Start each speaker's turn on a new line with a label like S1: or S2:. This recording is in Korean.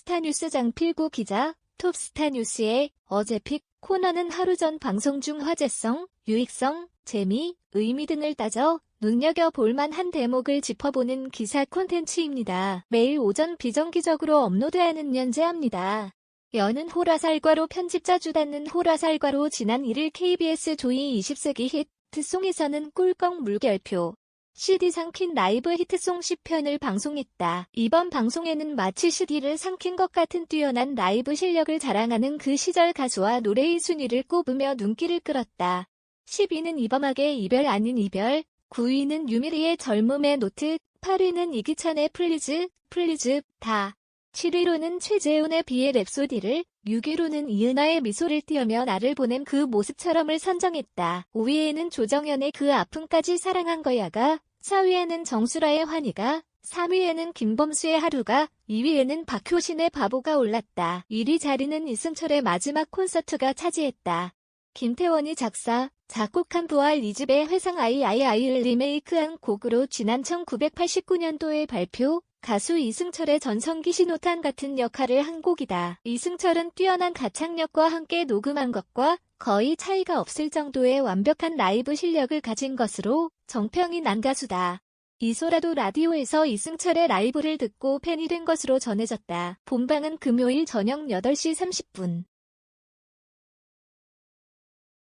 S1: 톱스타뉴스 장필구 기자, 톱스타뉴스의 어제픽 코너는 하루 전 방송 중 화제성, 유익성, 재미, 의미 등을 따져 눈여겨볼 만한 대목을 짚어보는 기사 콘텐츠입니다. 매일 오전 비정기적으로 업로드하는 연재합니다. 여는 호라살과로 편집자 주닫는 호라살과로 지난 1일 KBS 조이 20세기 히트송에서는 꿀꺽 물결표, CD 삼킨 라이브 히트송 10편을 방송했다. 이번 방송에는 마치 CD를 삼킨 것 같은 뛰어난 라이브 실력을 자랑하는 그 시절 가수와 노래의 순위를 꼽으며 눈길을 끌었다. 10위는 이범학의 이별 아닌 이별, 9위는 유미리의 젊음의 노트, 8위는 이기찬의 플리즈, 플리즈, 다. 7위로는 최재훈의 비의 랩소디를, 6위로는 이은하의 미소를 띄우며 나를 보낸 그 모습처럼을 선정했다. 5위에는 조정현의 그 아픔까지 사랑한 거야가, 4위에는 정수라의 환희가, 3위에는 김범수의 하루가, 2위에는 박효신의 바보가 올랐다. 1위 자리는 이승철의 마지막 콘서트가 차지했다. 김태원이 작사, 작곡한 부활 이집의 회상 아이아이아이를 리메이크한 곡으로 지난 1989년도에 발표, 가수 이승철의 전성기 신호탄 같은 역할을 한 곡이다. 이승철은 뛰어난 가창력과 함께 녹음한 것과 거의 차이가 없을 정도의 완벽한 라이브 실력을 가진 것으로 정평이 난 가수다. 이소라도 라디오에서 이승철의 라이브를 듣고 팬이 된 것으로 전해졌다. 본방은 금요일 저녁 8시 30분.